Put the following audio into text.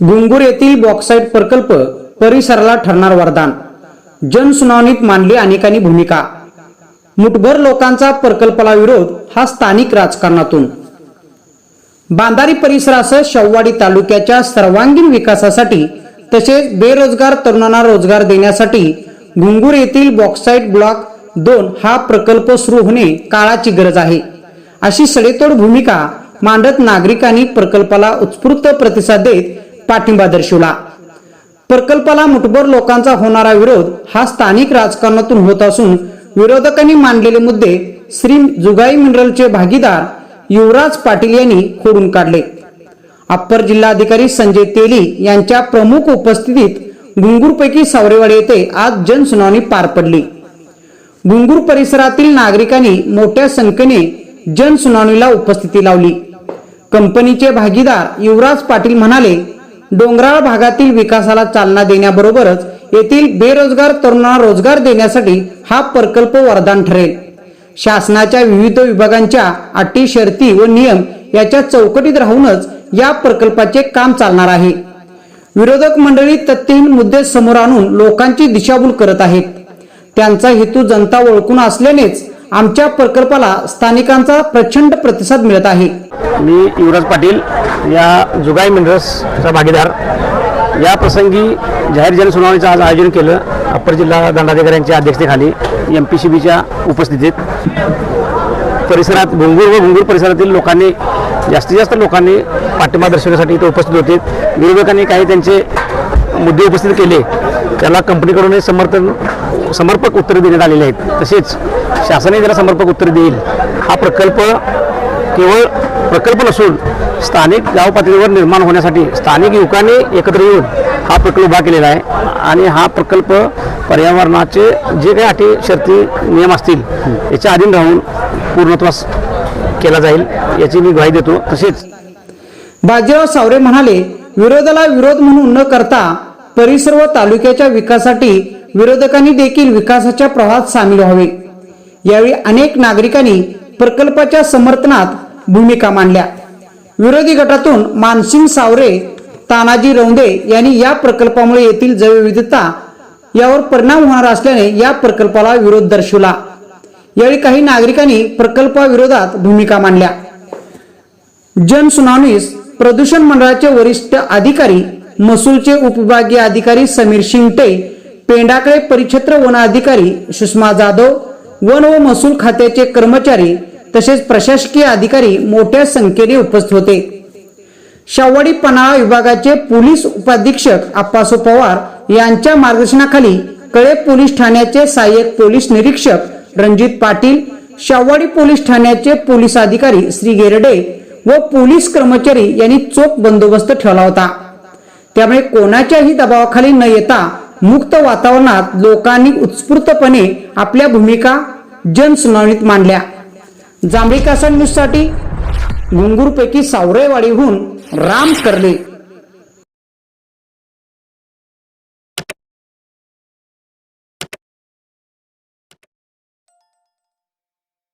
गुंगूर येथील बॉक्साईट प्रकल्प परिसराला ठरणार वरदान. जनसुनावणीत मांडली अनेकांनी भूमिका. मुठभर लोकांचा प्रकल्पाला विरोध हा स्थानिक राजकारणातून. बांधारी परिसरासह शववाडी तालुक्याच्या सर्वांगीण विकासासाठी तसेच बेरोजगार तरुणांना रोजगार देण्यासाठी घुंगूर येथील बॉक्साईट ब्लॉक दोन हा प्रकल्प सुरू होणे काळाची गरज आहे. अशी सडेतोड भूमिका मांडत नागरिकांनी प्रकल्पाला उत्स्फूर्त प्रतिसाद देत पाठिंबा दर्शवला. प्रकल्पाला मुठभर लोकांचा होणारा विरोध हा स्थानिक राजकारणातून होत असून विरोधकांनी मांडलेले मुद्दे श्री जुगाई मिनरलचे भागीदार युवराज पाटील यांनी खोडून काढले. अप्पर जिल्हाधिकारी संजय तेली यांच्या प्रमुख उपस्थितीत गुंगूरपैकी सावरेवाडी येथे आज जनसुनावणी पार पडली. गुंगूर परिसरातील नागरिकांनी मोठ्या संख्येने जनसुनावणीला उपस्थिती लावली. कंपनीचे भागीदार युवराज पाटील म्हणाले डोंगराळ भागातील विकासाला चालना देण्याबरोबरच येथील बेरोजगार तरुणांना रोजगार देण्यासाठी हा प्रकल्प वरदान ठरेल. शासनाच्या विविध विभागांच्या अटी शर्ती व नियम याच्या चौकटीत राहूनच या प्रकल्पाचे काम चालणार आहे. विरोधक मंडळी तथ्यहीन मुद्दे समोर आणून लोकांची दिशाभूल करत आहेत. त्यांचा हेतू जनता ओळखून असल्यानेच आमच्या प्रकल्पाला स्थानिकांचा प्रचंड प्रतिसाद मिळत आहे. मी युवराज पाटील या जुगाई मिनरल्सचा भागीदार. या प्रसंगी जाहीर जनसुनावणीचं आज आयोजन केलं अप्पर जिल्हा दंडाधिकाऱ्यांच्या अध्यक्षतेखाली एम पी सी बीच्या उपस्थितीत. परिसरात घुंगूर व घुंगूर परिसरातील लोकांनी जास्तीत जास्त लोकांनी पाठिंबा दर्शवण्यासाठी इथे उपस्थित होते. विरोधकांनी काही त्यांचे मुद्दे उपस्थित केले. त्याला कंपनीकडून समर्थन समर्पक उत्तरे देण्यात आलेली आहेत. तसेच शासनही त्याला समर्पक उत्तर देईल. हा प्रकल्प केवळ प्रकल्प नसून स्थानिक गाव पातळीवर निर्माण होण्यासाठी स्थानिक युवकांनी एकत्र येऊन हा प्रकल्प उभा केलेला आहे. आणि हा प्रकल्प पर्यावरणाचे जे काही अटी शर्ती नियम असतील याच्या अधीन राहून पूर्णत्वास केला जाईल याची मी ग्वाही देतो. तसेच बाजीराव सावरे म्हणाले विरोधाला विरोध म्हणून न करता परिसर व तालुक्याच्या विकासासाठी विरोधकांनी देखील विकासाच्या प्रवाहात सामील व्हावे. यावेळी अनेक नागरिकांनी प्रकल्पाच्या समर्थनात भूमिका मांडल्या. विरोधी गटातून मानसिंग सावरे तानाजी रौंदे यांनी या प्रकल्पामुळे येथील जैवविविधता यावर परिणाम होणार असल्याने या प्रकल्पाला विरोध दर्शवला. यावेळी काही नागरिकांनी प्रकल्पाविरोधात भूमिका मांडल्या. जनसुनावणीस प्रदूषण मंडळाचे वरिष्ठ अधिकारी महसूलचे उपविभागीय अधिकारी समीर शिंगटे पेंडाकडे परिक्षेत्र वन अधिकारी सुषमा जाधव वन व महसूल खात्याचे कर्मचारी तसेच प्रशासकीय अधिकारी मोठ्या संख्येने उपस्थित होते. शावडी पन्हाळा विभागाचे पोलीस उपाधीक्षक आप्पासो पवार यांच्या मार्गदर्शनाखाली कळे पोलीस ठाण्याचे सहाय्यक पोलीस निरीक्षक रणजित पाटील शावडी पोलीस ठाण्याचे पोलीस अधिकारी श्री गेरडे व पोलीस कर्मचारी यांनी चोख बंदोबस्त ठेवला होता. त्यामुळे कोणाच्याही दबावाखाली न येता मुक्त वातावरणात लोकांनी उत्स्फूर्तपणे आपल्या भूमिका जनसुनावणीत मांडल्या. जांभळी कासा न्यूजसाठी गुंगूरपैकी सावरेवाडीहून राम कर्ले.